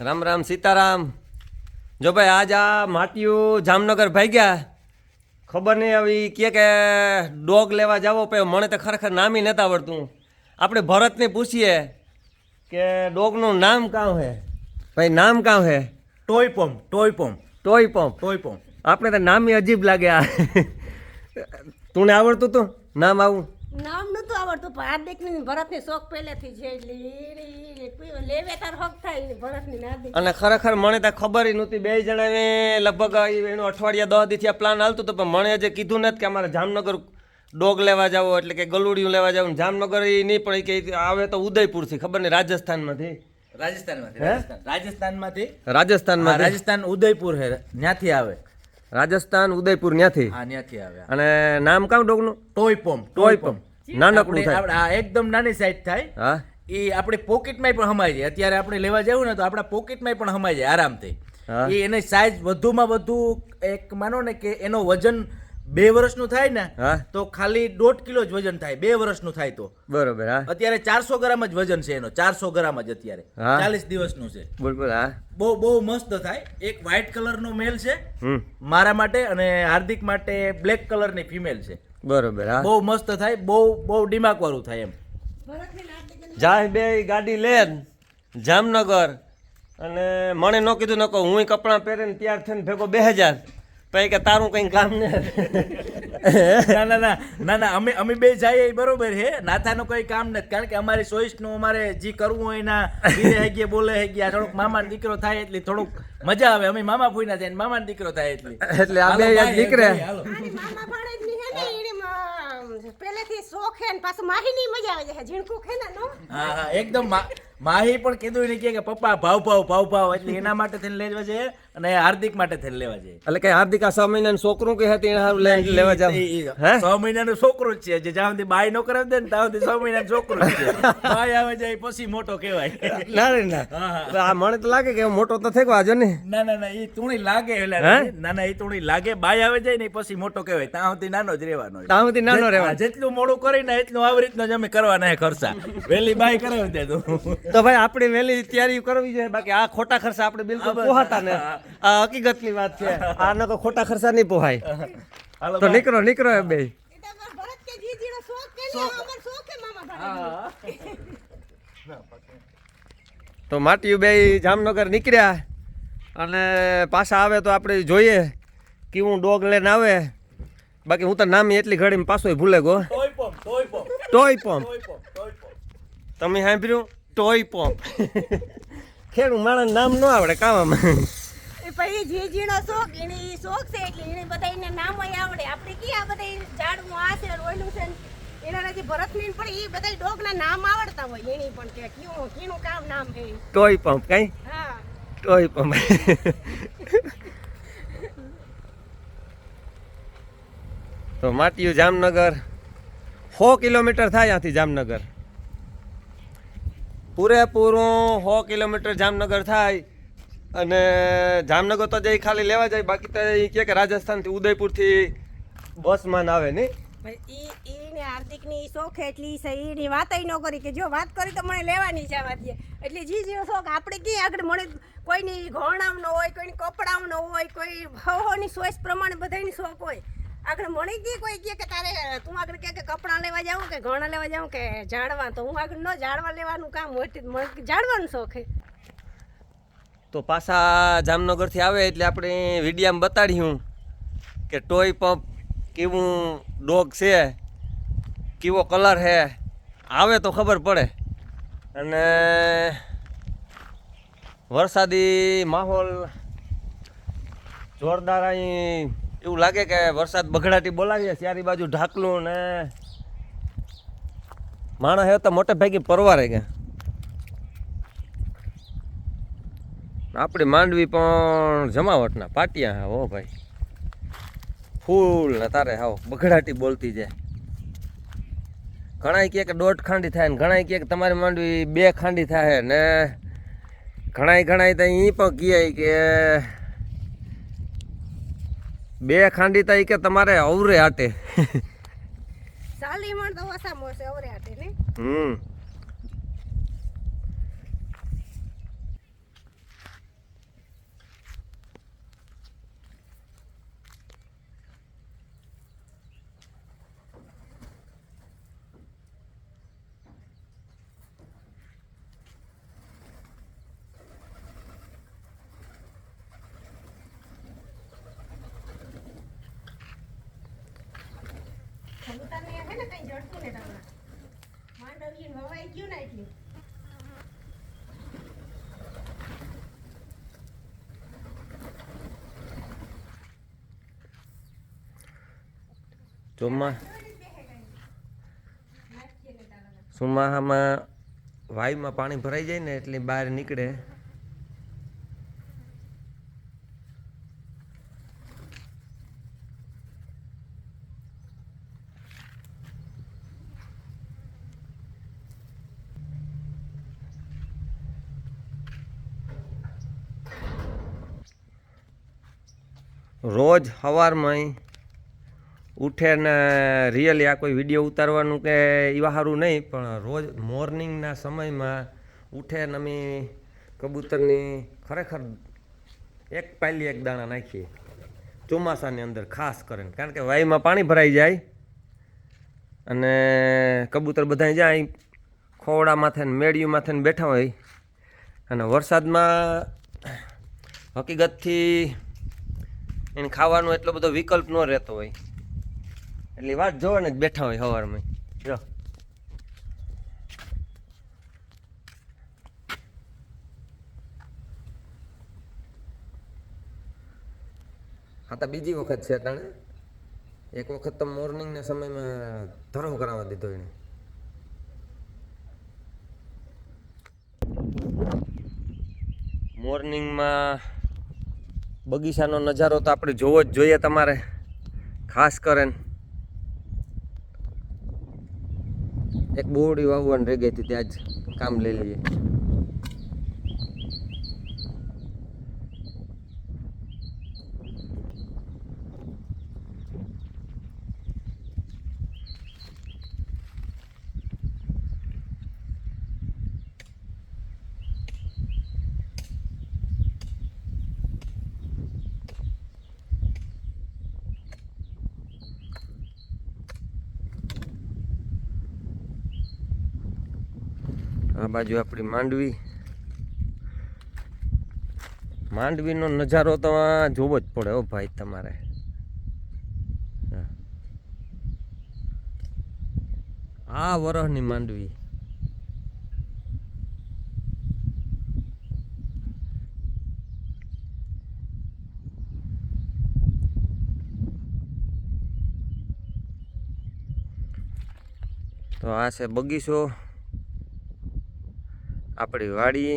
રામ રામ સીતારામ. જો ભાઈ આજ આ માટીયું જામનગર ભાગ્યા. ખબર નહીં આવી કે કે ડોગ લેવા જાવો પે મને તો ખરેખર નામી નથી આવડતું આપણે ભરતને પૂછીએ કે ડોગનું નામ કાં હે? ભાઈ નામ કાં હે? Toy pump toy pump toy pump toy pump આપણે તો નામી અજીબ લાગે આ. તુંને આવડતું તું? નામ આવું. નામ નતું આવડતું પણ હાર્દિકની ભરતની શોખ પહેલેથી છે. એટલે લેવે તાર હક થાય ઈ ભરતની ને હાર્દિક અને ખરેખર મને તો ખબર નહોતી. બે જણાને લગભગ એનું અઠવાડિયા દસ દીથી આ પ્લાન હાલતું હતું પણ મને જે કીધું નથી કે અમારે જામનગર ડોગ લેવા જાવ એટલે કે ગલુડિયું લેવા જાવ. જામનગર એ નહીં પણ એ કે આવે તો ઉદયપુરથી ખબર નહીં રાજસ્થાનમાંથી. રાજસ્થાનમાંથી હે? રાજસ્થાનમાંથી? રાજસ્થાનમાં રાજસ્થાન ઉદયપુર હે ત્યાંથી આવે. રાજસ્થાન ઉદયપુર ન્યાથી. હા ન્યાથી આવે અને નામ કામ ડોગનું? Toy toy pump. Toy pump નાનકડું થાય. આ એકદમ નાની સાઈઝ થાય. હા. એ આપણે પોકેટમાં પણ હમાય જાય. અત્યારે આપણે લેવા જવું ને તો આપણા પોકેટમાં પણ હમાય જાય આરામથી. એ એની સાઈઝ વધુમાં વધુ એક માનો ને કે એનો વજન બે વર્ષનું થાય ને તો ખાલી દોઢ કિલો જ વજન થાય. બે વર્ષનું થાય તો. બરોબર હા. અત્યારે ચારસો ગ્રામ જ વજન છે એનો. ચારસો ગ્રામ જ અત્યારે. ચાલીસ દિવસનું છે. હા. બહુ બહુ મસ્ત થાય. એક વ્હાઇટ કલરનો મેલ છે. મારા માટે અને હાર્દિક માટે બ્લેક કલરની ફિમેલ છે. બરોબર હા. બહુ મસ્ત થાય બહુ બહુ ડિમાક વાળું થાય એમ. જાય બે ગાડી લે જામનગર. અને મને ન કીધું ન કહું હું કપડાં પહેરીને તૈયાર થઈને ભેગો બે હજાર. પછી કે તારું કંઈ કામ ને. ના ના ના ના ના અમે અમે બે જઈએ એ બરોબર હે. નાથાનું કંઈ કામ નથી કારણ કે અમારી ચોઈસનું અમારે જે કરવું હોય ના ધીરે હે બોલે હે ગયા થોડુંક મામાનો દીકરો થાય એટલે થોડુંક મજા આવે. અમે મામા ફૂઈના થાય ને મામાનો દીકરો થાય એટલે. એટલે આ બે હાલો, યાદ બાય, નીકળે હાલો. મારી મામા ભાણેજની હે ને ઈને પહેલેથી શોખ હે ને પાછું માહીની મજા આવે છે. ઝીણકું ખે ને, નો? હા હા, એકદમ માહી પણ કીધું એને કે કે પપ્પા ભાવ ભાવ ભાવ ભાવ. એટલે એના માટે થઈને લેવા જઈએ અને હાર્દિક માટે થઈને લેવા જઈએ. એટલે કઈ હાર્દિક આ છ મહિનાનું છોકરું કે હતી એને હારું લઈને લેવા જાવ. હે? છ મહિનાનું છોકરું જ છે. જે જ્યાં સુધી બાય નો કરાવી દે ને ત્યાં સુધી છ મહિનાનું છોકરું જ છે. બાય આવે જાય પછી મોટો કહેવાય. ના રે ના. આ મને તો લાગે કે મોટો તો થઈ ગયો આજે ને. ના ના ના એ તુણી લાગે એટલે ના ના એ તુણી લાગે. બાય આવે જાય ને પછી મોટો કહેવાય. ત્યાં સુધી નાનો જ રહેવાનો ત્યાં સુધી નાનો રહેવાનો. જેટલું મોડું કરીને એટલું આવી રીતના જ અમે કરવાના ખર્ચા. વેલી બાય કરાવી દે તું. તો ભાઈ આપણે વહેલી તૈયારી કરવી જોઈએ. બાકી આ ખોટા ખર્ચા આપણે બિલકુલ પોહાતા ને. આ હકીકતની વાત છે. આ ન ખોટા ખર્ચા નહીં પોહાય. તો નીકળો નીકળો એ બે તો માટીયું બે જામનગર નીકળ્યા અને પાછા આવે તો આપણે જોઈએ કેવું ડોગ લઈને આવે. બાકી હું તો નામ એટલી ઘડીમાં પાછો ભૂલે ગો ટોય પંપ. તમે સાંભળ્યું? ટોય પંપ ખેડૂત માણસ નામ ન આવડે કાવામાં એ પછી જી જીનો શોખ એને એ શોખ છે એટલે એને બધા એને નામ આવડે. આપણે કી આ બધા આ છે ઓયલું છે ને એના ભરતની પણ એ બધા ડોગના નામ આવડતા હોય. એની પણ કે કયું કીનું કામ નામ છે ટોય પંપ કઈ? હા. ટોય પંપ તો માટીયું જામનગર. સો કિલોમીટર થાય ત્યાંથી જામનગર. પૂરેપૂરું સો કિલોમીટર જામનગર થાય અને જામનગર તો જઈ ખાલી લેવા જાય, બાકી તો એ કે રાજસ્થાનથી ઉદયપુરથી બસમાં આવે નહીં હાર્દિકની શોખ એટલી છે, ઈની વાતય ન કરી કે જો વાત કરી તો મને લેવાની છે આ દે. એટલે જી જેવો શોખ આપણે ક્યાં આગળ મને કોઈની ઘોણાવનો હોય, કોઈની કપડાવનો હોય, કોઈ હવોની ચોઈસ પ્રમાણે બધાની શોખ હોય. આગળ મળી કી કોઈ કે તારે તું આગળ કે કપડાં લેવા જાઉં કે ઘણા લેવા જાઉં કે ઝાડવા? તો હું આગળ ન ઝાડવા લેવાનું કામ હોય ઝાડવાનું શોખ તો પાછા જામનગરથી આવે એટલે આપણે વિડીયામાં બતાડ્યું કે ટોય પંપ કેવું ડોગ છે, કેવો કલર છે આવે તો ખબર પડે. અને વરસાદી માહોલ જોરદાર અહીં એવું લાગે કે વરસાદ બગડાટી બોલાવીએ ચારી બાજુ ઢાકલું ને માણસ હે તો મોટે ભાગી પરવારે ગયા. આપણી માંડવી પણ જમાવટના પાટિયા હો ભાઈ. ફૂલ ને તારે હાવ બગડાટી બોલતી જાય. ઘણા કહે કે દોઢ ખાંડી થાય ને ઘણા કહે કે તમારી માંડવી બે ખાંડી થાય ને ઘણા ઘણા તો એ પણ કહે કે બે ખાંડી તા કે તમારે અવરે આટે સાલી મણ તો ઓછા મોસે અવરે આટે ને? હમ હે ને કઈ જડતું ને તમને માંડવ્યું ને ગયું ને એટલે. ચોમા ચોમાસામાં વાયુમાં પાણી ભરાઈ જાય ને એટલે બહાર નીકળે. રોજ સવારમાં ઉઠે ને રિયલી આ કોઈ વીડિયો ઉતારવાનું કે એવા સારું નહીં, પણ રોજ મોર્નિંગના સમયમાં ઉઠે ને અમે કબૂતરની ખરેખર એક પાયલી એક દાણા નાખીએ, ચોમાસાની અંદર ખાસ કરીને. કારણ કે વાયુમાં પાણી ભરાઈ જાય અને કબૂતર બધા જાય, ખોવડા માથે ને મેળિયું માથે ને બેઠા હોય. અને વરસાદમાં હકીકતથી એને ખાવાનો એટલો બધો વિકલ્પ ન રહેતો હોય. એટલે વાત જોવાને જ બેઠા હોય સવારમાં જો. હા, તો બીજી વખત છે તાણે એક વખત તો મોર્નિંગના સમયમાં ધરો કરાવવા દીધો એને. મોર્નિંગમાં બગીચાનો નજારો તો આપણે જોવો જ જોઈએ તમારે. ખાસ કરીને એક બોરડી વાવવાની રહી ગઈ હતી ત્યાં જ કામ લઈ લઈએ. આ બાજુ આપણી માંડવી. માંડવીનો નજારો તો જોવો જ પડે હો ભાઈ તમારે. આ વરહની માંડવી. તો આ છે બગીચો. આપણી વાડી